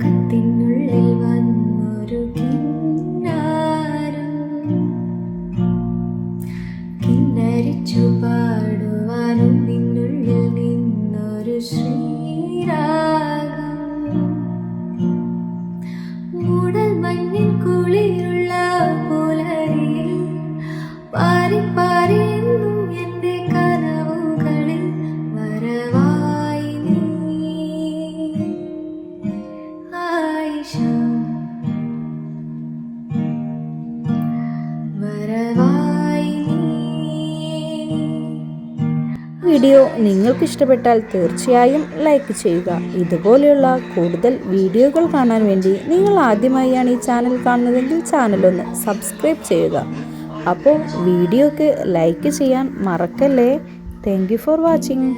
കത്തിനുള്ളിൽ വന്നൊരു കിന്നാരം. കിന്നരിച്ചു നിന്നുള്ളിൽ നിന്നൊരു മഞ്ഞിൻ കുളിരുള്ള പുലരിയിൽ പാരി വീഡിയോ നിങ്ങൾക്ക് ഇഷ്ടപ്പെട്ടാൽ തീർച്ചയായും ലൈക്ക് ചെയ്യുക. ഇതുപോലെയുള്ള കൂടുതൽ വീഡിയോകൾ കാണാൻ വേണ്ടി നിങ്ങൾ ആദ്യമായാണ് ഈ ചാനൽ കാണുന്നതെങ്കിൽ ചാനലൊന്ന് സബ്സ്ക്രൈബ് ചെയ്യുക. അപ്പോൾ വീഡിയോക്ക് ലൈക്ക് ചെയ്യാൻ മറക്കല്ലേ? Thank for watching